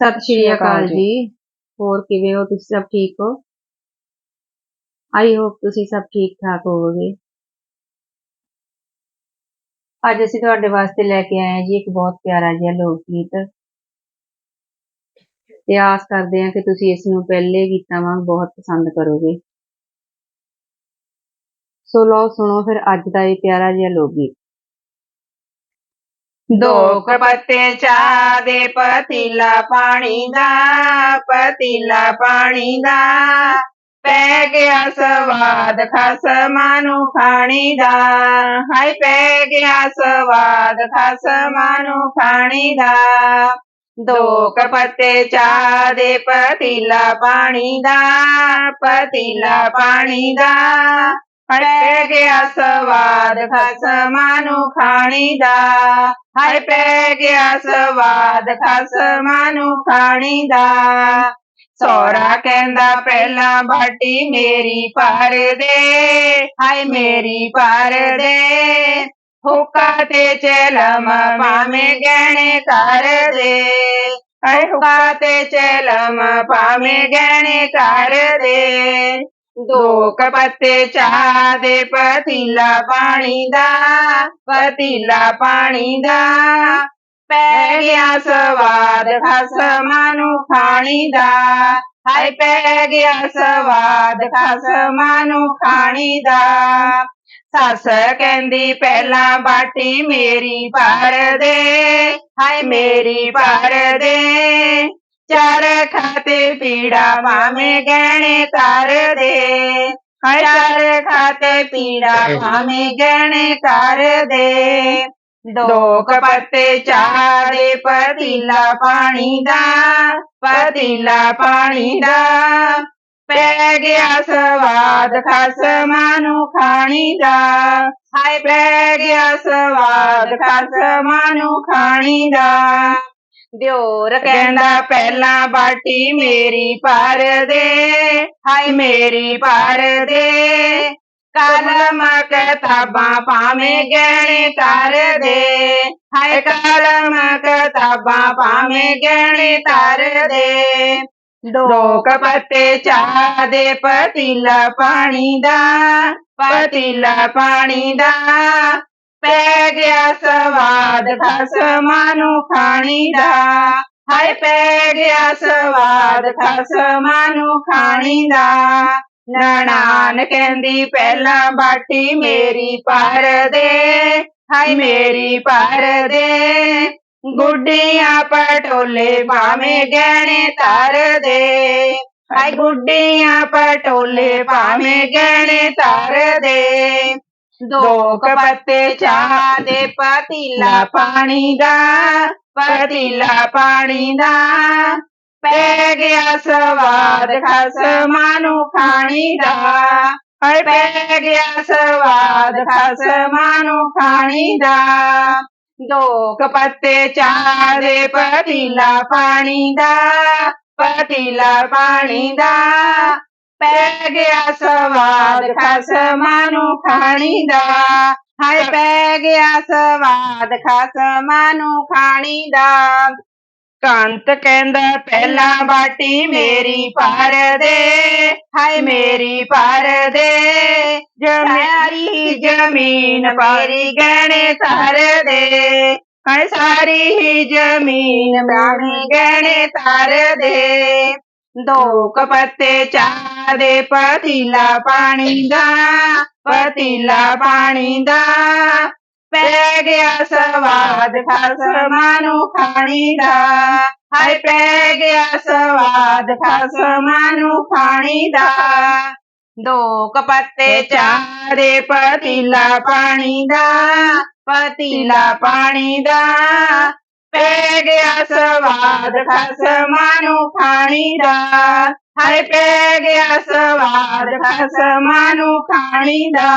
ਸਤਿ ਸ਼੍ਰੀ ਅਕਾਲ ਜੀ। ਹੋਰ ਕਿਵੇਂ ਹੋ? ਤੁਸੀਂ ਸਭ ਠੀਕ ਹੋ? ਆਈ ਹੋਪ ਤੁਸੀਂ ਸਭ ਠੀਕ ਠਾਕ ਹੋਵੋਗੇ। ਅੱਜ ਅਸੀਂ ਤੁਹਾਡੇ ਵਾਸਤੇ ਲੈ ਕੇ ਆਏ ਹਾਂ ਜੀ ਇੱਕ ਬਹੁਤ ਪਿਆਰਾ ਜਿਹਾ ਲੋਕ ਗੀਤ ਤੇ ਆਸ ਕਰਦੇ ਹਾਂ ਕਿ ਤੁਸੀਂ ਇਸ ਨੂੰ ਪਹਿਲੇ ਗੀਤਾਂ ਵਾਂਗ ਬਹੁਤ ਪਸੰਦ ਕਰੋਗੇ। ਸੋ ਲਓ ਸੁਣੋ ਫਿਰ ਅੱਜ ਦਾ ਇਹ ਪਿਆਰਾ ਜਿਹਾ ਲੋਕ ਗੀਤ ਦੋ ਕੁ ਪੱਤੇ ਚਾਹ ਦੇ ਪਤੀਲਾ ਪਾਣੀ ਦਾ, ਪਤੀਲਾ ਪਾਣੀ ਦਾ। ਪੈ ਗਿਆ ਸਵਾਦ ਖਸਮਾਂ ਨੂੰ ਖਾਣੀ ਦਾ। ਹਾਏ, ਪੈ ਗਿਆ ਸਵਾਦ ਖਸਮਾਂ ਨੂੰ ਖਾਣੀ ਦਾ। ਦੋ ਕੁ ਪੱਤੇ ਚਾਹ ਦੇ, ਪਤੀਲਾ ਪਾਣੀ ਦਾ ਪੈ ਗਿਆ ਸਵਾਦ ਖਸਮਾਂ ਨੂੰ ਖਾਣੀ ਦਾ। ਹਾਏ ਪੈ ਗਿਆ ਸਵਾਦ ਖਸਮਾਂ ਨੂੰ ਖਾਣੀ ਦਾ। ਸੋਰਾ ਕਹਿੰਦਾ, ਪਹਿਲਾਂ ਬਾਟੀ ਮੇਰੀ ਭਰ ਦੇ, ਹਾਏ ਮੇਰੀ ਭਰ ਦੇ। ਹੁਕਾ ਤੇ ਚਲਮ ਭਾਵੇਂ ਗਹਿਣੇ ਕਰ ਦੇ। ਹਾਏ ਹੁੱਕਾ ਤੇ ਚਲਮ ਭਾਵੇਂ ਗਹਿਣੇ ਕਰ ਦੇ। ਦੋ ਕੁ ਪੱਤੇ ਚਾਹ ਦੇ ਪਤੀਲਾ ਪਾਣੀ ਦਾ, ਪਤੀਲਾ ਪਾਣੀ ਦਾ। ਪੈ ਗਿਆ ਸਵਾਦ ਖਸਮਾਂ ਨੂੰ ਖਾਣੀ ਦਾ। ਹਾਏ, ਪੈ ਗਿਆ ਸਵਾਦ ਖਸਮਾਂ ਨੂੰ ਖਾਣੀ ਦਾ। ਸੱਸ ਕਹਿੰਦੀ, ਪਹਿਲਾਂ ਬਾਟੀ ਮੇਰੀ ਭਰ ਦੇ। ਹਾਏ, ਮੇਰੀ ਭਰ ਦੇ। ਚਾਰ ਖਾਤੇ ਪੀੜਾ ਭਾਵੇਂ ਗਹਿਣੇ ਕਰ ਦੇ। ਚਾਰ ਖਾਤੇ ਪੀੜਾ ਭਾਵੇਂ ਗਹਿਣੇ ਕਰ ਦੇ। ਦੋ ਕੁ ਪੱਤੇ ਚਾਹ ਦੇ ਪਤੀਲਾ ਪਾਣੀ ਦਾ ਪਤੀਲਾ ਪਾਣੀ ਦਾ। ਪੈ ਗਿਆ ਸਵਾਦ ਖਸਮਾਂ ਨੂੰ ਖਾਣੀ ਦਾ। ਹਾਏ ਪੈ ਗਿਆ ਸਵਾਦ ਖਸਮਾਂ ਨੂੰ ਖਾਣੀ ਦਾ। ਦਿਓਰ ਕਹਿੰਦਾ ਪਹਿਲਾਂ ਬਾਟੀ ਮੇਰੀ ਭਰ ਦੇ ਹਾਏ ਮੇਰੀ ਭਰ ਦੇ। ਕਲਮ ਕਿਤਾਬਾਂ ਭਾਵੇਂ ਗਹਿਣੇ ਕਰ ਦੇ ਹਾਏ ਕਲਮ ਕਿਤਾਬਾਂ ਭਾਵੇਂ ਗਹਿਣੇ ਕਰ ਦੇ। ਦੋ ਕੁ ਪੱਤੇ ਚਾਹ ਦੇ ਪਤੀਲਾ ਪਾਣੀ ਦਾ ਪਤੀਲਾ ਪਾਣੀ ਦਾ ਪੈ ਗਿਆ ਸਵਾਦ ਖਸਮਾਂ ਨੂੰ ਖਾਣੀ ਦਾ। ਹਾਏ, ਪੈ ਗਿਆ ਸਵਾਦ ਖਸਮਾਂ ਨੂੰ ਖਾਣੀ ਦਾ। ਨਨਾਣ ਕਹਿੰਦੀ, ਪਹਿਲਾਂ ਬਾਟੀ ਮੇਰੀ ਪਰ ਦੇ। ਹਾਏ, ਮੇਰੀ ਪਰ ਦੇ। ਗੁੱਡੀਆਂ ਪਟੋਲੇ ਭਾਵੇਂ ਗਹਿਣੇ ਧਰ ਦੇ। ਹਾਏ, ਗੁੱਡੀਆਂ ਪਟੋਲੇ ਭਾਵੇਂ ਗਹਿਣੇ ਧਰ ਦੇ। ਦੋ ਕੁ ਪੱਤੇ ਚਾਹ ਦੇ ਪਤੀਲਾ ਪਾਣੀ ਦਾ ਪਤੀਲਾ ਪਾਣੀ ਦਾ। ਪੈ ਗਿਆ ਸਵਾਦ ਖਸਮਾਂ ਨੂੰ ਖਾਣੀ ਦਾ। ਹਾਏ ਪੈ ਗਿਆ ਸਵਾਦ ਖਸਮਾਂ ਨੂੰ ਖਾਣੀ ਦਾ। ਦੋ ਕੁ ਪੱਤੇ ਚਾਹ ਦੇ ਪਤੀਲਾ ਪਾਣੀ ਦਾ ਪਤੀਲਾ ਪਾਣੀ ਦਾ। ਪੈ ਗਿਆ ਸਵਾਦ ਖਸਮਾਂ ਨੂੰ ਖਾਣੀ ਦਾ। ਹਾਏ ਪੈ ਗਿਆ ਸਵਾਦ ਖਸਮਾਂ ਨੂੰ ਖਾਣੀ ਦਾ। ਕੰਤ ਕਹਿੰਦਾ ਪਹਿਲਾਂ ਬਾਟੀ ਮੇਰੀ ਭਰ ਦੇ। ਹਾਏ ਮੇਰੀ ਭਰ ਦੇ। ਜਮਾਰੀ ਜ਼ਮੀਨ ਮੇਰੀ ਗਹਿਣੇ ਧਰ ਦੇ। ਹਾਏ ਸਾਰੀ ਹੀ ਜ਼ਮੀਨ ਮੇਰੀ ਗਹਿਣੇ ਧਰ ਦੇ। ਦੋ ਕੁ ਪੱਤੇ ਚਾਹ ਦੇ ਪਤੀਲਾ ਪਾਣੀ ਦਾ ਪਤੀਲਾ ਪਾਣੀ ਦਾ ਪੈ ਗਿਆ ਸਵਾਦ ਖਸਮਾਂ ਨੂੰ ਖਾਣੀ ਦਾ ਹਾਏ ਪੈ ਗਿਆ ਸਵਾਦ ਖਸਮਾਂ ਨੂੰ ਖਾਣੀ ਦਾ ਦੋ ਕੁ ਪੱਤੇ ਚਾਹ ਦੇ ਪਤੀਲਾ ਪਾਣੀ ਦਾ ਪਤੀਲਾ ਪਾਣੀ ਦਾ ਪੈ ਗਿਆ ਸਵਾਦ ਖਸਮਾਂ ਨੂੰ ਖਾਣੀ ਦਾ। ਹਾਏ, ਪੈ ਗਿਆ ਸਵਾਦ ਖਸਮਾਂ ਨੂੰ ਖਾਣੀ ਦਾ।